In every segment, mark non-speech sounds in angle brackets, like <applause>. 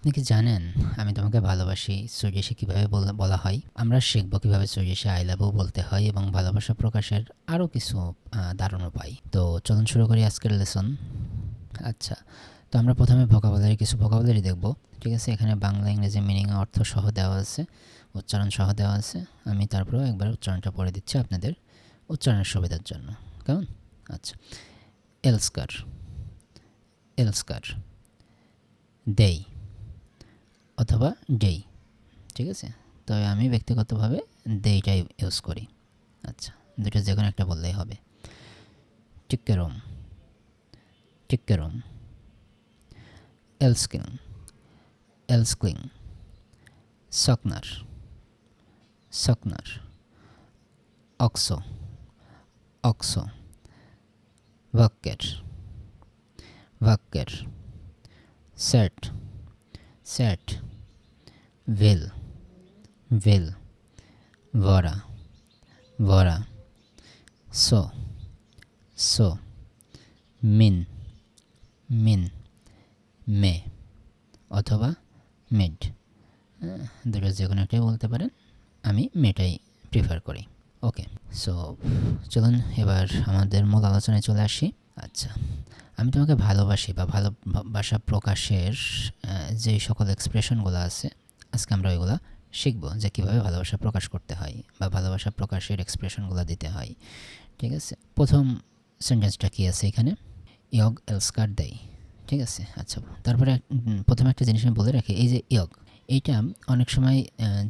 আপনি কি জানেন আমি তোমাকে ভালোবাসি? সুইডিশে কীভাবে বলা হয়? আমরা শিখব কীভাবে সুইডিশে আই লাভও বলতে হয় এবং ভালোবাসা প্রকাশের আরও কিছু দারুণ উপায়। তো চলুন শুরু করি আজকের লেসন আচ্ছা তো আমরা প্রথমে ভোকাবুলারি কিছু ভোকাবুলারি দেখব। ঠিক আছে, এখানে বাংলা, ইংরেজি মিনিং অর্থ সহ দেওয়া আছে উচ্চারণ সহ দেওয়া আছে। আমি তারপরেও একবার উচ্চারণটা পড়ে দিচ্ছি আপনাদের উচ্চারণের সুবিধার জন্য। কেমন? আচ্ছা এলস্কার এলস্কার দেই অথবা ডেই ঠিক আছে? তবে আমি ব্যক্তিগতভাবে দেইটাই ইউজ করি। আচ্ছা দুটো যে কোনো একটা বললেই হবে। টিক্কেরম টিক্কেরম এলস্কিং এলস্ক্লিং, সকনার সকনার, অক্সো অক্সো, ভাক্কের ভাক্কের সেট সেট vill, vill, vara, vara, så, så, min, min, মে অথবা মেড দুটো যে কোনো একটাই বলতে পারেন। আমি মেটাই প্রিফার করি। ওকে সো চলুন এবার আমাদের মূল আলোচনায় চলে আসি। আচ্ছা আমি তোমাকে ভালোবাসি বা ভালোবাসা প্রকাশের যে সকল এক্সপ্রেশনগুলো আছে আজকে আমরা ওইগুলো শিখব যে কীভাবে ভালোবাসা প্রকাশ করতে হয় বা ভালোবাসা প্রকাশের এক্সপ্রেশনগুলো দিতে হয়। ঠিক আছে? প্রথম সেন্টেন্সটা কী আছে এখানে? ইয়গ এলস্কার দেয় ঠিক আছে? আচ্ছা তারপরে প্রথমে একটা জিনিস আমি বলে রাখি, এই যে ইয়গ, এইটা অনেক সময়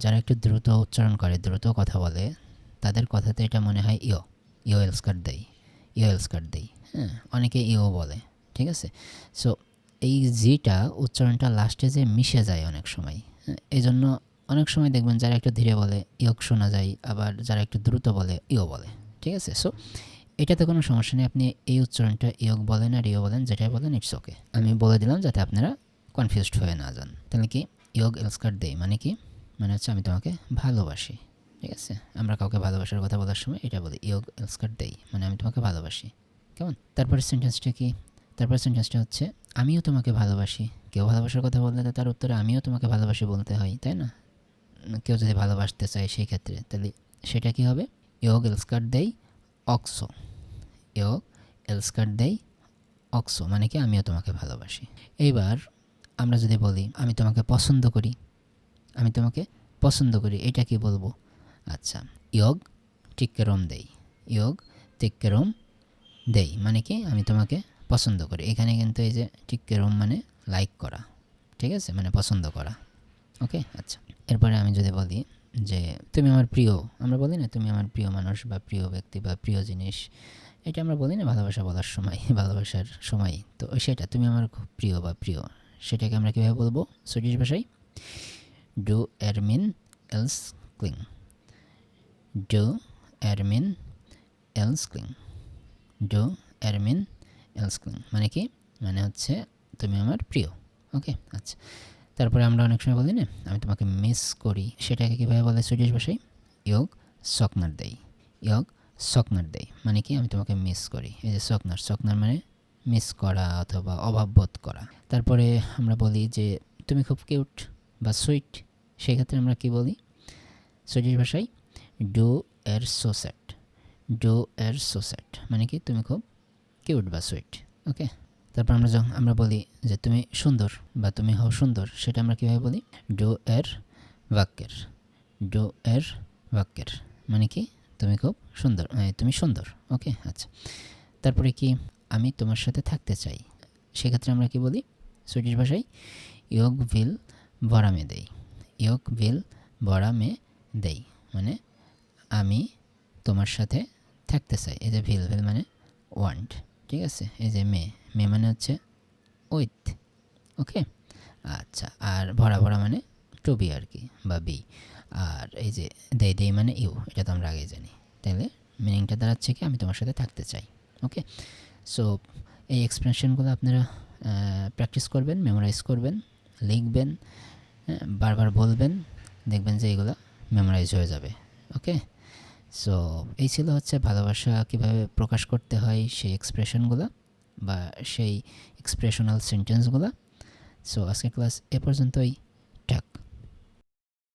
যারা একটু দ্রুত উচ্চারণ করে, দ্রুত কথা বলে, তাদের কথাতে এটা মনে হয় ইয় ইয় এলস্কার দেয় ইয় এলস্কার দেয় হ্যাঁ অনেকে ইও বলে। ঠিক আছে? সো এই জিটা উচ্চারণটা লাস্টে যে মিশে যায় অনেক সময় এই জন্য অনেক সময় দেখবেন যারা একটু ধীরে বলে, ইয়ক শোনা যায়, আবার যারা একটু দ্রুত বলে ইও বলে। ঠিক আছে? সো এটাতে কোনো সমস্যা নেই। আপনি এই উচ্চারণটা ইয়ক বলেন আর ইও বলেন, যেটাই বলেন ইটস ওকে আমি বলে দিলাম যাতে আপনারা কনফিউজড হয়ে না যান। তাহলে কি? ইয়গ এলস্কার দেই মানে কি? মানে হচ্ছে আমি তোমাকে ভালোবাসি। ঠিক আছে? আমরা কাউকে ভালোবাসার কথা বলার সময় এটা বলি ইয়গ এলস্কার দেই মানে আমি তোমাকে ভালোবাসি। কেমন? তারপরে সেন্টেন্সটা কি? তারপরে সেন্টেন্সটা হচ্ছে, আমিও তোমাকে ভালোবাসি। কেউ ভালোবাসার কথা বললে তার উত্তরে আমিও তোমাকে ভালোবাসি বলতে হয়, তাই না? কেউ যদি ভালোবাসতে চায় সেই ক্ষেত্রে। তাহলে সেটা কি হবে? ইয়োগ এলস্কার দেই অক্সো। ইয়োগ এলস্কার দেই অক্সো মানে কি আমিও তোমাকে ভালোবাসি। এইবার আমরা যদি বলি, আমি তোমাকে পছন্দ করি। আমি তোমাকে পছন্দ করি, এটা কি বলব? আচ্ছা ইয়োগ টিক্কেরম দেই। ইয়োগ টিক্কেরম দেই মানে কি আমি তোমাকে পছন্দ করি। এখানে কিন্তু এই যে টিক্কেরম মানে লাইক করা, ঠিক আছে? মানে পছন্দ করা। ওকে? আচ্ছা। এরপরে আমি যদি বলি যে, তুমি আমার প্রিয়, আমরা বলি না তুমি আমার প্রিয় মানুষ বা প্রিয় ব্যক্তি বা প্রিয় জিনিস, এটা আমরা বলি না ভালোবাসা বলার সময়, <laughs> ভালোবাসার সময়। তো সেটা, তুমি আমার খুব প্রিয় বা প্রিয়, সেটাকে আমরা কীভাবে বলব? সুইডিশ ভাষায় ডু এরমিন এলস ক্লিং ডু এরমিন এলস ক্লিং ডু এরমিন এলসক্লিং মানে কি? মানে হচ্ছে তুমি আমার প্রিয়। ওকে আচ্ছা। তারপরে আমরা অনেক সময় বলি না, আমি তোমাকে মিস করি। সেটাকে কীভাবে বলে সুইডিশ ভাষায় ইয়োগ সকনার দেই। ইয়োগ সকনার দেই। মানে কি? আমি তোমাকে মিস করি। এই যে সকনার সকনার মানে মিস করা অথবা অভাববোধ করা। তারপরে আমরা বলি যে তুমি খুব কিউট বা সুইট সেই ক্ষেত্রে আমরা কি বলি? সুইডিশ ভাষায় ডু এর সোসেট ডু এর সোসেট মানে কি? তুমি খুব কিউট বা সুইট ওকে তারপর আমরা যখন, আমরা বলি যে তুমি সুন্দর বা তুমি হও সুন্দর, সেটা আমরা কীভাবে বলি? ডো এর বাক্যের, ডো এর বাক্যের। মানে কি? তুমি খুব সুন্দর তুমি সুন্দর, ওকে? আচ্ছা। তারপরে কি? আমি তোমার সাথে থাকতে চাই। সেক্ষেত্রে আমরা কি বলি? সুইডিশ ভাষায়, ইয়োগ ভিল বরামে দেই। ইয়োগ ভিল বরামে দেই। মানে আমি তোমার সাথে থাকতে চাই। এই যে ভিল ভিল মানে ওয়ান্ট। ঠিক আছে? এই যে মে মে মানে হচ্ছে উইথ ওকে আচ্ছা আর ভরা ভরা মানে টু বি আর কি বা বি আর এই যে দেই দেই মানে ইউ এটা তো আমরা আগে জানি। তাহলে মিনিংটা দাঁড়াচ্ছে কি? আমি তোমার সাথে থাকতে চাই ওকে সো এই এক্সপ্রেশনগুলো আপনারা প্র্যাকটিস করবেন মেমোরাইজ করবেন লিখবেন হ্যাঁ, বারবার বলবেন দেখবেন যে এগুলো মেমোরাইজ হয়ে যাবে ওকে সো এই ছিল হচ্ছে ভালোবাসা কীভাবে প্রকাশ করতে হয় সেই এক্সপ্রেশনগুলো বা সেই এক্সপ্রেশনাল সেন্টেন্সগুলো সো আজকে ক্লাস এ পর্যন্তই।